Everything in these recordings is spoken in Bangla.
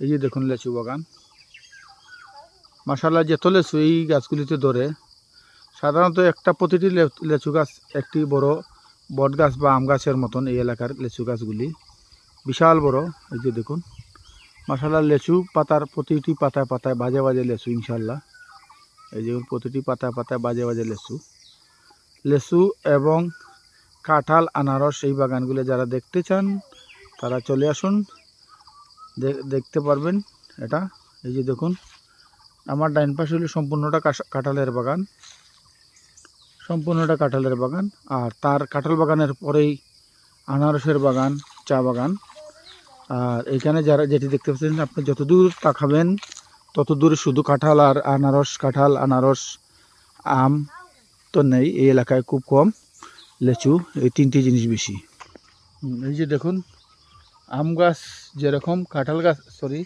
এই যে দেখুন লেচু বাগান। মাসাল্লাহ যেত লেচু এই গাছগুলিতে ধরে, সাধারণত একটা প্রতিটি লেচু গাছ একটি বড় বট গাছ বা আম গাছের মতন এই এলাকার লেচু গাছগুলি। বিশাল বড়, এই যে দেখুন। মাসাল্লাহ লেচু পাতার প্রতিটি পাতায় পাতায় বাজে বাজে লেচু ইনশাল্লাহ এই যে প্রতিটি পাতায় পাতায় বাজে বাজে লেচু। লেচু এবং কাঁঠাল, আনারস এই বাগানগুলো যারা দেখতে চান, তারা চলে আসুন। দেখতে পারবেন এটা। এই যে দেখুন, আমার ডাইন পাশে হলো সম্পূর্ণটা কাঁঠালের বাগান। সম্পূর্ণটা কাঁঠালের বাগান। আর তার কাঁঠাল বাগানের পরেই আনারসের বাগান, চা বাগান। আর এখানে যারা, যেটি দেখতে পাচ্ছেন, আপনি যত দূর তাকাবেন তত দূরে শুধু কাঁঠাল আর আনারস, কাঁঠাল, আনারস, আম তো নেই। এই এলাকায় খুব কম লেচু, এই তিনটি জিনিস বেশি। এই যে দেখুন আম গাছ যেরকম, কাঁঠাল গাছ সরি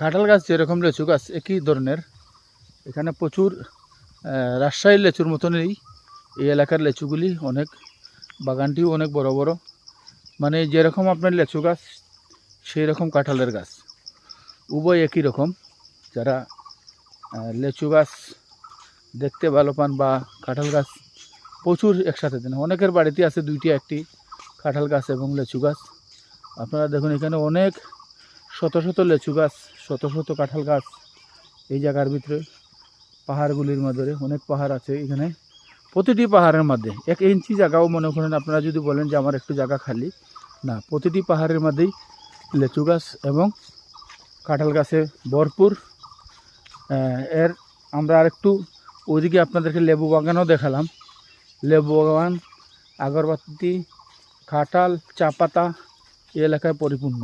কাঁঠাল গাছ যেরকম লেচু গাছ, একই ধরনের। এখানে প্রচুর রাজশাহীর লেচুর মতনই এই এলাকার লেচুগুলি অনেক, বাগানটিও অনেক বড় বড়। মানে যেরকম আপনার লেচু গাছ সেই রকম কাঁঠালের গাছ। উভয় একই রকম। যারা লেচু গাছ দেখতে ভালো পান বা কাঁঠাল গাছ প্রচুর একসাথে দেন, অনেকের বাড়িতে আছে দুইটি, একটি কাঁঠাল গাছ এবং লেচু গাছ। আপনারা দেখুন, এখানে অনেক শত শত লেচু গাছ, শত শত কাঁঠাল গাছ এই জায়গার ভিতরে, পাহাড়গুলির মধ্যে অনেক পাহাড় আছে এখানে। প্রতিটি পাহাড়ের মধ্যে, এক ইঞ্চি জায়গাও মনে করেন আপনারা যদি বলেন যে আমার একটু জায়গা খালি। না, প্রতিটি পাহাড়ের মধ্যেই লেচু গাছ এবং কাঁঠাল গাছে ভরপুর। এর আমরা আরেকটু ওইদিকে আপনাদেরকে লেবু বাগানও দেখালাম। লেবু বাগান, আগরবাতি, কাঁঠাল চা পাতা এই এলাকায় পরিপূর্ণ।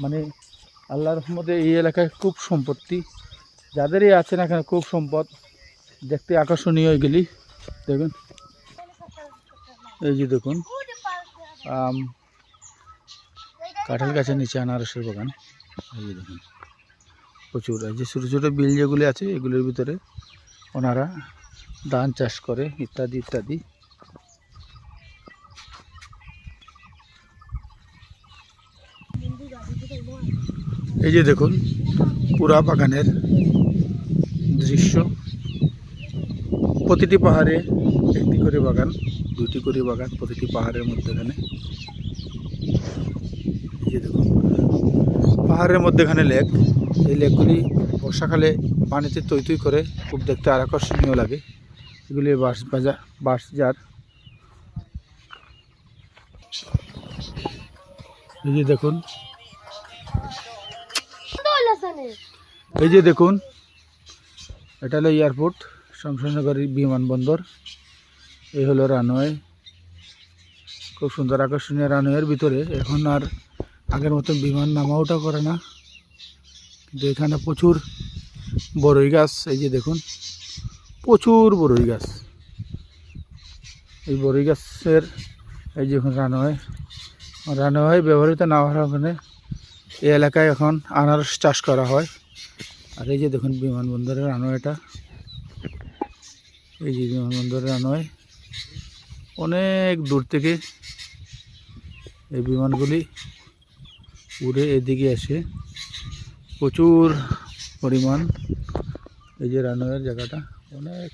মানে আল্লাহর রহমতে এই এলাকায় খুব সম্পত্তি। যাদেরই আছে না এখানে খুব সম্পদ। দেখতে আকর্ষণীয় এগুলি। দেখুন। এই যে দেখুন, আম, কাঁঠাল গাছের নিচে আনারসের বাগান। এই যে দেখুন, প্রচুর। এই যে ছোটো ছোটো বিল যেগুলি আছে, এগুলির ভিতরে ওনারা ধান চাষ করে, ইত্যাদি ইত্যাদি। এই যে দেখুন, পুরা বাগানের দৃশ্য। প্রতিটি পাহাড়ে একটি করে বাগান দুটি করে বাগান প্রতিটি পাহাড়ের মধ্যেখানে। এই যে দেখুন, পাহাড়ের মধ্যেখানে লেক। এই লেকগুলি বর্ষাকালে পানিতে তৈ তৈ করে খুব দেখতে আর আকর্ষণীয় লাগে। এগুলি বাঁশ বাজার বাঁশ যার এই যে দেখুন এই যে দেখুন, এটা হলো এয়ারপোর্ট শমশানগর বিমানবন্দর। এই হলো রানওয়ে। খুব সুন্দর আকর্ষণীয় রানওয়ের ভিতরে। এখন আর আগের মতো বিমান নামা ওঠা করে না। কিন্তু এখানে প্রচুর বড়ই গাছ। এই যে দেখুন, প্রচুর বড়ই গাছ। এই বড়ই গাছের এই যে এখন রানওয়ে। রানওয়ে ব্যবহৃত না হওয়ার কারণে এই এলাকায় এখন আনারস চাষ করা হয়। আর এই যে দেখুন বিমানবন্দরের রানওয়েটা এই যে বিমানবন্দরের রানওয়ে। অনেক দূর থেকে এই বিমানগুলি উড়ে এদিকে আসে। প্রচুর পরিমাণ এই যে রানওয়ের জায়গাটা। অনেক।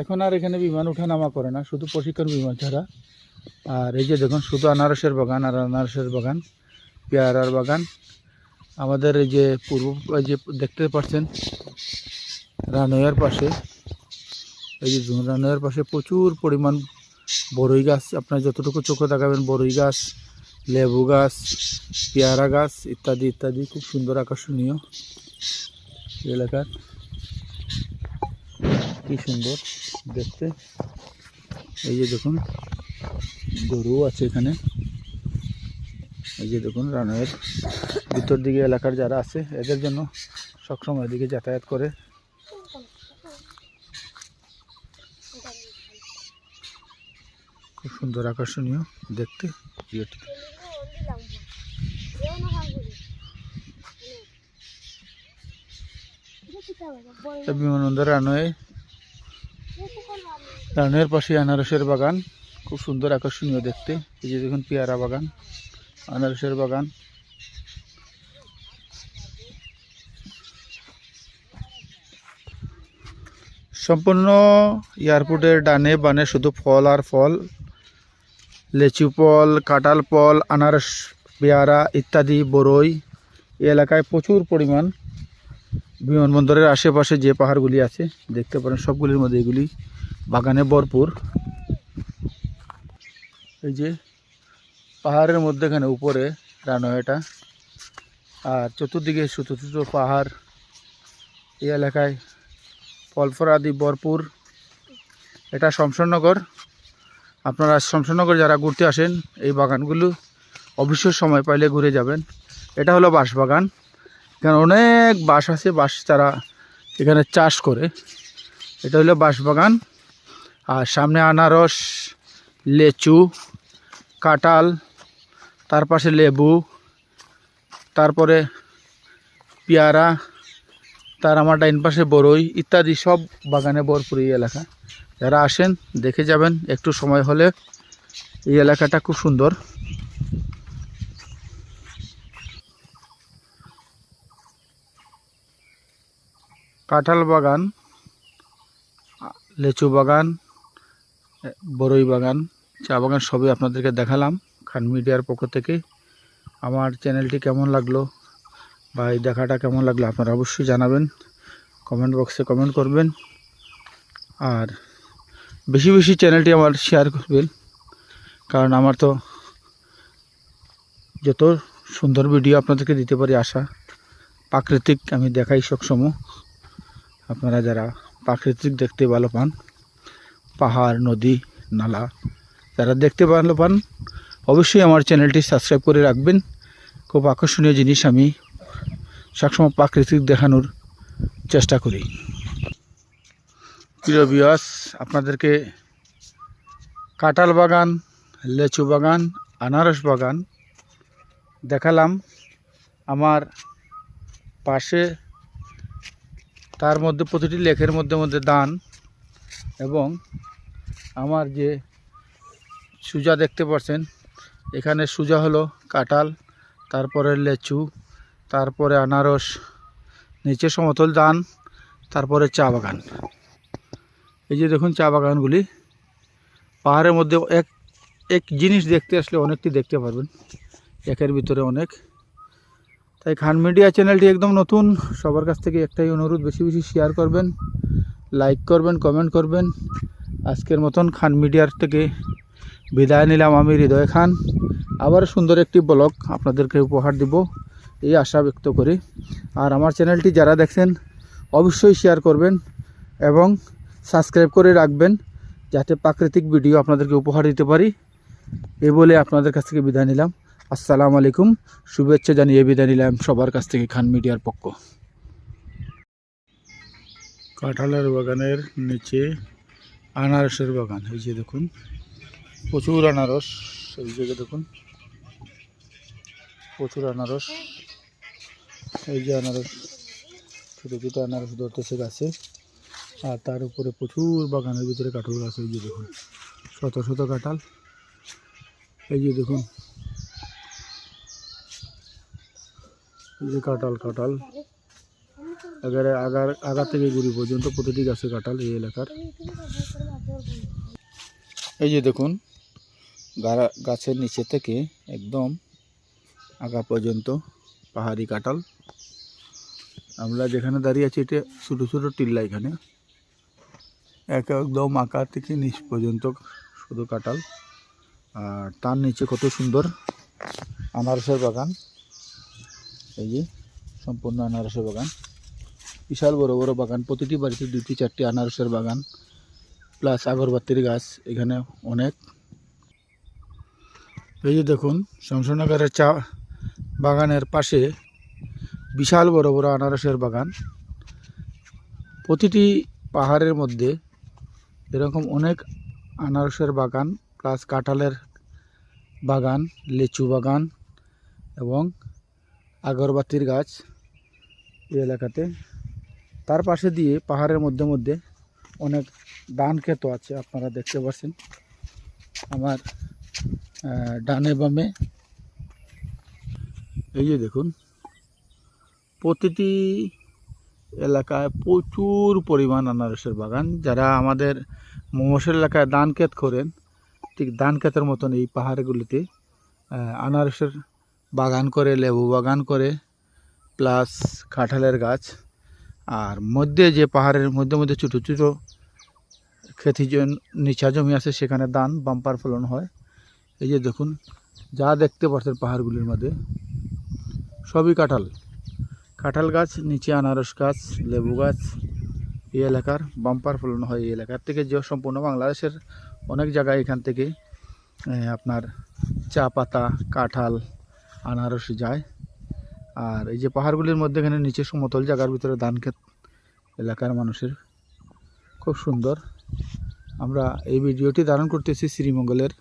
এখন আর এখানে বিমান ওঠানামা করে না, শুধু প্রশিক্ষণ বিমান ছাড়া। আর এই যে দেখুন, শুধু আনারসের বাগান আর আনারসের বাগান। পেয়ারার বাগান। আমাদের এই যে পূর্ব যে দেখতে পাচ্ছেন রানওয়ের পাশে, এই যে রানওয়ের পাশে প্রচুর পরিমাণ বড়ই গাছ। আপনার যতটুকু চোখে দেখাবেন বড়ই গাছ, লেবু গাছ, পেয়ারা গাছ ইত্যাদি ইত্যাদি। খুব সুন্দর আকর্ষণীয় এলাকার। কি সুন্দর দেখতে। এই যে দেখুন গরু আছে এখানে। এই যে দেখুন, রানওয়ের ভিতর দিকে এলাকার যারা আছে, এদের জন্য সবসময় এদিকে যাতায়াত করে। খুব সুন্দর আকর্ষণীয় দেখতে। ভিডিওটি এই বিমানবন্দর, রানওয়ে। রানওয়ের পাশে আনারসের বাগান। খুব সুন্দর আকর্ষণীয় দেখতে। এই যে দেখুন, পেয়ারা বাগান। আনারসের বাগান। সম্পূর্ণ এয়ারপোর্টের ডানে বানে শুধু ফল আর ফল। লেচু ফল, কাঁঠাল ফল, আনারস, পেয়ারা ইত্যাদি বরই। এলাকায় প্রচুর পরিমাণ বিমানবন্দরের আশেপাশে যে পাহাড়গুলি আছে, দেখতে পারেন সবগুলির মধ্যে এগুলি বাগানে ভরপুর। এই যে পাহাড়ের মধ্যেখানে উপরে রানওয়েটা আর চতুর্দিকে ছোট ছোট পাহাড়। এই এলাকায় ফলফরাদি ভরপুর। এটা শমশাননগর আপনারা শমশাননগর যারা ঘুরতে আসেন, এই বাগানগুলো অবশ্যই সময় পাইলে ঘুরে যাবেন। এটা হলো বাঁশবাগান। এখানে অনেক বাঁশ আছে, বাঁশ তারা এখানে চাষ করে। এটা হলো বাঁশবাগান। আর সামনে আনারস, লেচু, কাঁঠাল তার পাশে লেবু তারপরে পেয়ারা তার আমার ডাইন পাশে বড়ই ইত্যাদি সব বাগানে ভরপুর এই এলাকা। যারা আসেন দেখে যাবেন একটু সময় হলে এই এলাকাটা খুব সুন্দর। কাঁঠাল বাগান লেচু বাগান এ, বড়ই বাগান চা বাগান সবই আপনাদেরকে দেখালাম। খান মিডিয়ার পক্ষ থেকে। আমার চ্যানেলটি কেমন লাগল বা এই দেখাটা কেমন লাগল আপনারা অবশ্যই জানাবেন। কমেন্ট বক্সে কমেন্ট করবেন। আর বেশি বেশি চ্যানেলটি আমার শেয়ার করবেন। কারণ আমার তো যত সুন্দর ভিডিও আপনাদেরকে দিতে পারি আশা, প্রাকৃতিক আমি দেখাই সবসময়। আপনারা যারা প্রাকৃতিক দেখতে ভালো পান, পাহাড়, নদী, নালা, যারা দেখতে ভালো পান অবশ্যই আমার চ্যানেলটি সাবস্ক্রাইব করে রাখবেন। খুব আকর্ষণীয় জিনিস আমি সবসময় প্রাকৃতিক দেখানোর চেষ্টা করি। প্রিয় বিয়াস আপনাদেরকে কাঁঠাল বাগান, লেচু বাগান, আনারস বাগান দেখালাম। আমার পাশে তার মধ্যে প্রতিটি লেখের মধ্যে মধ্যে দান এবং আমার যে সুজা দেখতে পাচ্ছেন এখানে সুজা হলো, কাঁঠাল, তারপরে লেচু, তারপরে আনারস, নিচে সমতল দান তারপরে চা বাগান। এই যে দেখুন চা বাগানগুলি, পাহাড়ের মধ্যে এক এক জিনিস দেখতে আসলে অনেকটি দেখতে পারবেন, একের ভিতরে অনেক। তাই খান মিডিয়া চ্যানেলটি একদম নতুন, সবার কাছ থেকে একটাই অনুরোধ, বেশি বেশি শেয়ার করবেন লাইক করবেন কমেন্ট করবেন। আজকের মতন খান মিডিয়ার থেকে বিদায় নিলাম আমি হৃদয় খান। আবার সুন্দর একটি ব্লগ আপনাদেরকে উপহার দিব, এই আশা ব্যক্ত করি। আর আমার চ্যানেলটি যারা দেখছেন, অবশ্যই শেয়ার করবেন এবং সাবস্ক্রাইব করে রাখবেন, যাতে প্রাকৃতিক ভিডিও আপনাদেরকে উপহার দিতে পারি। এ বলে আপনাদের কাছ থেকে বিদায় নিলাম। আসসালামু আলাইকুম। শুভেচ্ছা জানিয়ে বিদায় নিলাম সবার কাছ থেকে খান মিডিয়ার পক্ষ। কাঁঠালের বাগানের নিচে আনারসের বাগান, এই যে দেখুন। প্রচুর আনারস, এই জায়গায় দেখুন, প্রচুর আনারস, এই যে আনারস, ছোটো ছোটো আনারস ধরতেছে গাছে, আর তার উপরে প্রচুর বাগানের ভিতরে কাঁঠাল গাছ, এই যে দেখুন, শত শত কাঁঠাল, এই যে দেখুন, এই যে কাঁঠাল কাঁঠাল এবারে আগার আগার থেকে গুড়ি পর্যন্ত প্রতিটি গাছে কাঁঠাল এই এলাকার। এই যে দেখুন গাছের নিচে থেকে একদম আগা পর্যন্ত পাহাড়ি কাঁঠাল। আমরা যেখানে দাঁড়িয়ে আছি, এটা ছোটো ছোটো টিল্লা এখানে। এক একদম আঁকা থেকে নিচ পর্যন্ত শুধু কাঁঠাল। আর তার নিচে কত সুন্দর আনারসের বাগান। এই যে সম্পূর্ণ আনারসের বাগান। বিশাল বড় বড় বাগান। প্রতিটি বাড়িতে দুটি চারটি আনারসের বাগান। প্লাস আগরবাতির গাছ। এখানে অনেক এই যে দেখুন, শমশনগরের চা বাগানের পাশে বিশাল বড় বড় আনারসের বাগান। প্রতিটি পাহাড়ের মধ্যে এরকম অনেক আনারসের বাগান, প্লাস কাঁঠালের বাগান, লিচু বাগান এবং আগরবাতির গাছ এই এলাকাতে। তার পাশে দিয়ে পাহাড়ের মধ্যে মধ্যে অনেক ধান ক্ষেত আছে, আপনারা দেখতে পাচ্ছেন। আমার ডানে বামে। এই যে দেখুন, প্রতিটি এলাকায় প্রচুর পরিমাণ আনারসের বাগান। যারা আমাদের মোমসের এলাকায় ধান ক্ষেত করেন, ঠিক ধান ক্ষেতের মতন এই পাহাড়গুলিতে আনারসের বাগান করে, লেবু বাগান করে, প্লাস কাঁঠালের গাছ। আর মধ্যে যে পাহাড়ের মধ্যে মধ্যে ছোটো ছোটো খেতি জন- নিচা জমি আছে, সেখানে ধান, বাম্পার ফলন হয়। এই যে দেখুন, যা দেখতে পাচ্ছেন পাহাড়গুলির মধ্যে, সবই কাঁঠাল। কাঁঠাল গাছ, নিচে আনারস গাছ, লেবু গাছ, এই এলাকার বাম্পার ফলন হয় এই এলাকার থেকে যে সম্পূর্ণ বাংলাদেশের অনেক জায়গায় এখান থেকে আপনার চা পাতা, কাঁঠাল, আনারস যায়। আর এই যে পাহাড়গুলির মধ্যে এখানে নিচে সমতল জায়গার ভিতরে ধান ক্ষেত, এলাকার মানুষের খুব সুন্দর। আমরা এই ভিডিওটি ধারণ করতেছি শ্রীমঙ্গলের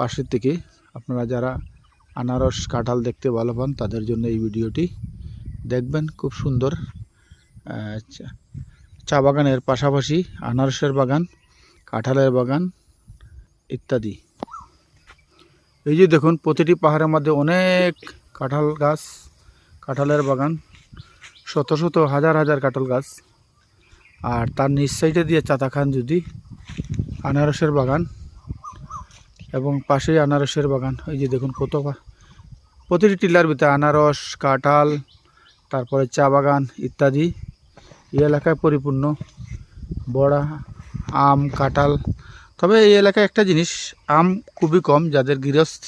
পাশের থেকে আপনারা যারা আনারস কাঁঠাল দেখতে ভালো পান, তাদের জন্য এই ভিডিওটি দেখবেন। খুব সুন্দর চা- বাগানের পাশাপাশি আনারসের বাগান, কাঁঠালের বাগান ইত্যাদি। এই যে দেখুন, প্রতিটি পাহাড়ের মধ্যে অনেক কাঁঠাল গাছ, কাঁঠালের বাগান, শত শত হাজার হাজার কাঁঠাল গাছ। আর তার নিচ সাইডে দিয়ে চাতা খান যদি আনারসের বাগান এবং পাশেই আনারসের বাগান। এই যে দেখুন কত প্রতিটি টিলার ভিতরে আনারস, কাঁঠাল, তারপরে চা বাগান ইত্যাদি। এই এলাকায় পরিপূর্ণ। বড়া, আম, কাঁঠাল। তবে এই এলাকায় একটা জিনিস, আম খুবই কম, যাদের গৃহস্থ,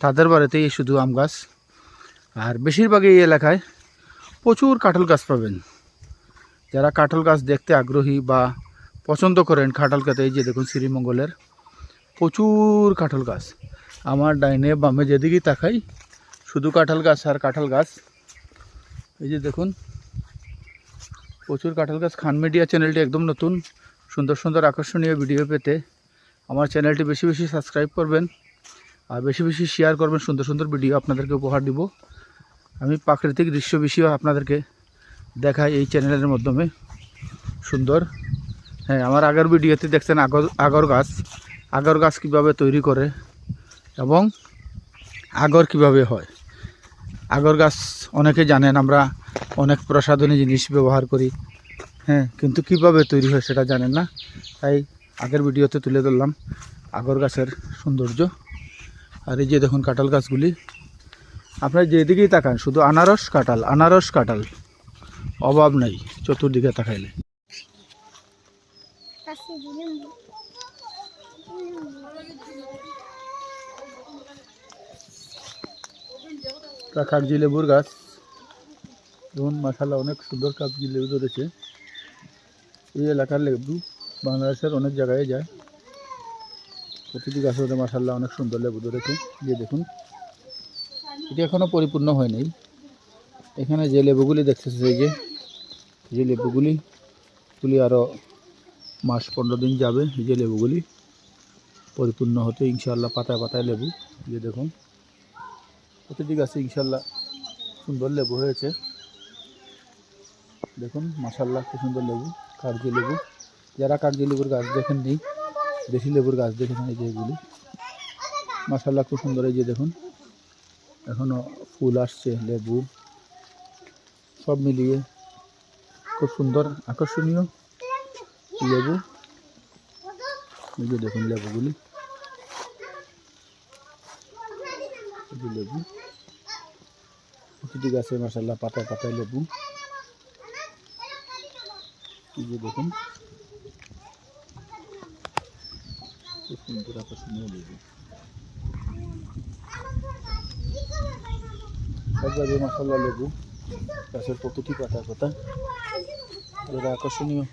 তাদের বাড়িতেই শুধু আম গাছ। আর বেশিরভাগই এই এলাকায় প্রচুর কাঁঠাল গাছ পাবেন। যারা কাঁঠাল গাছ দেখতে আগ্রহী বা পছন্দ করেন, কাঁঠাল খেতে, এই যে দেখুন শ্রীমঙ্গলের। প্রচুর কাঁঠাল গাছ। আমার ডাইনে বামে যেদিকেই তাকাই, শুধু কাঁঠাল গাছ আর কাঁঠাল গাছ। এই যে দেখুন, প্রচুর কাঁঠাল গাছ। খান মিডিয়া চ্যানেলটি একদম নতুন, সুন্দর সুন্দর আকর্ষণীয় ভিডিও পেতে আমার চ্যানেলটি বেশি বেশি সাবস্ক্রাইব করবেন আর বেশি বেশি শেয়ার করবেন। সুন্দর সুন্দর ভিডিও আপনাদেরকে উপহার দিব। আমি প্রাকৃতিক দৃশ্য বেশি আপনাদেরকে দেখাই এই চ্যানেলের মাধ্যমে। সুন্দর। হ্যাঁ আমার আগের ভিডিওতে দেখছেন আগর আগর গাছ। আগর গাছ কীভাবে তৈরি করে এবং আগর কীভাবে হয়? আগর গাছ অনেকে জানেন, আমরা অনেক প্রসাধনী জিনিস ব্যবহার করি। হ্যাঁ কিন্তু কীভাবে তৈরি হয় সেটা জানেন না? তাই আগের ভিডিওতে তুলে ধরলাম আগর গাছের সৌন্দর্য। আর এই যে দেখুন কাঁঠাল গাছগুলি। আপনার যেদিকেই তাকান, শুধু আনারস কাঁঠাল আনারস কাঁঠাল। অভাব নাই, চতুর্দিকে তাকাইলে। তা কাগজি লেবুর গাছ। দেখুন মাসাল্লাহ অনেক সুন্দর কাগজি লেবু ধরেছে। এই এলাকার লেবু বাংলাদেশের অনেক জায়গায় যায়। প্রতিটি গাছের মধ্যে মাসাল্লাহ অনেক সুন্দর লেবু ধরেছে। যে দেখুন, এটি এখনও পরিপূর্ণ হয়নি এখানে যে লেবুগুলি দেখতেছে, এই যে যে লেবুগুলি গুলি আরও মাস পনেরো দিন যাবে, এই যে লেবুগুলি পরিপূর্ণ হতে ইনশাআল্লাহ পাতায় পাতায় লেবু। যে দেখুন প্রতিটি গাছে ইনশাল্লাহ সুন্দর লেবু হয়েছে। দেখুন মাসাল্লাহ কি সুন্দর লেবু, কাগজি লেবু। যারা কাগজি লেবুর গাছ দেখেননি দেশি লেবুর গাছ দেখেছেন এই যে এগুলি। মাসাল্লাহ খুব সুন্দর এই যে দেখুন এখনও ফুল আসছে, লেবু। সব মিলিয়ে খুব সুন্দর, আকর্ষণীয় লেবু। এই যে দেখুন লেবুগুলি এই যে লেবু। প্রতিটি গাছে মাসাল্লাহ পাতায় পাতায় লেবু। যে দেখুন। সুন্দর আকর্ষণীয় লেবু। মাসাল্লাহ লেবু। গাছের প্রতিটি পাতা পাতা আকর্ষণীয়।